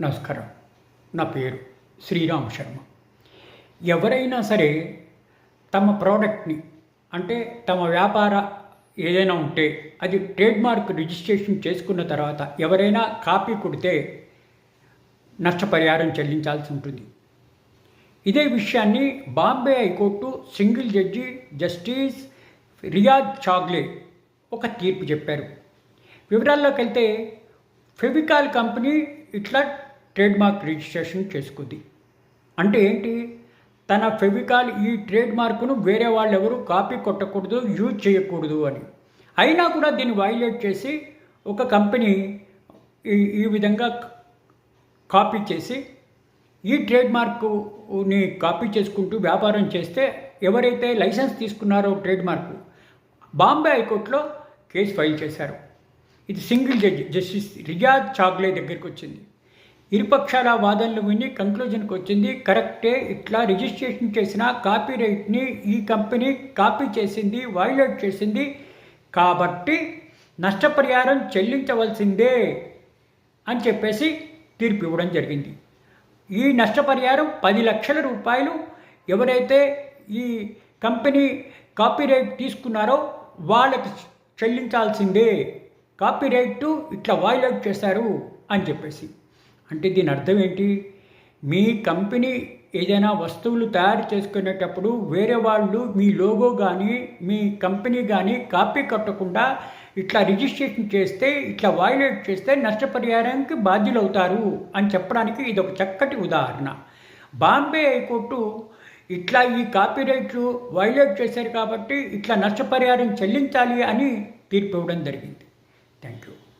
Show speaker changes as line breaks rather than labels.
నమస్కారం. నా పేరు శ్రీరామ్ శర్మ. ఎవరైనా సరే తమ ప్రోడక్ట్ని అంటే తమ వ్యాపార ఏదైనా ఉంటే అది ట్రేడ్మార్క్ రిజిస్ట్రేషన్ చేసుకున్న తర్వాత ఎవరైనా కాపీ కొడితే నష్టపరిహారం చెల్లించాల్సి ఉంటుంది. ఇదే విషయాన్ని Bombay high court single judge justice Riyad Chagla ఒక తీర్పు చెప్పారు. వివరాల్లోకి వెళ్తే ఫెవికాల్ కంపెనీ ఇట్లా ట్రేడ్మార్క్ రిజిస్ట్రేషన్ చేసుకుంది. అంటే ఏంటి? తన ఫెవికాల్ ఈ ట్రేడ్ మార్కును వేరే వాళ్ళు ఎవరు కాపీ కొట్టకూడదు యూజ్ చేయకూడదు అని. అయినా కూడా దీన్ని వైలేట్ చేసి ఒక కంపెనీ ఈ ఈ విధంగా కాపీ చేసి ఈ ట్రేడ్ మార్కుని కాపీ చేసుకుంటూ వ్యాపారం చేస్తే ఎవరైతే లైసెన్స్ తీసుకున్నారో ట్రేడ్ మార్కు బాంబే హైకోర్టులో కేసు ఫైల్ చేశారు. ఇది single judge justice Riyad Chagla దగ్గరికి వచ్చింది. ఇరుపక్షాల వాదనలు విని కంక్లూజన్కి వచ్చింది. కరెక్టే ఇట్లా రిజిస్ట్రేషన్ చేసిన కాపీ రైట్ని ఈ కంపెనీ కాపీ చేసింది వైలేట్ చేసింది. కాబట్టి నష్టపరిహారం చెల్లించవలసిందే అని చెప్పేసి తీర్పు ఇవ్వడం జరిగింది. ఈ నష్టపరిహారం పది లక్షల రూపాయలు. ఎవరైతే ఈ కంపెనీ కాపీరైట్ తీసుకున్నారో వాళ్ళకి చెల్లించాల్సిందే. కాపీరైట్ ఇట్లా వైలేట్ చేశారు అని చెప్పేసి. అంటే దీని అర్థం ఏంటి? మీ కంపెనీ ఏదైనా వస్తువులు తయారు చేసుకునేటప్పుడు వేరే వాళ్ళు మీ లోగో కానీ మీ కంపెనీ కానీ కాపీ కట్టకుండా ఇట్లా రిజిస్ట్రేషన్ చేస్తే ఇట్లా వైలేట్ చేస్తే నష్టపరిహారానికి బాధ్యులవుతారు అని చెప్పడానికి ఇది ఒక చక్కటి ఉదాహరణ. బాంబే హైకోర్టు ఇట్లా ఈ కాపీరైట్లు వైలేట్ చేశారు కాబట్టి ఇట్లా నష్టపరిహారం చెల్లించాలి అని తీర్పు ఇవ్వడం జరిగింది. Thank you.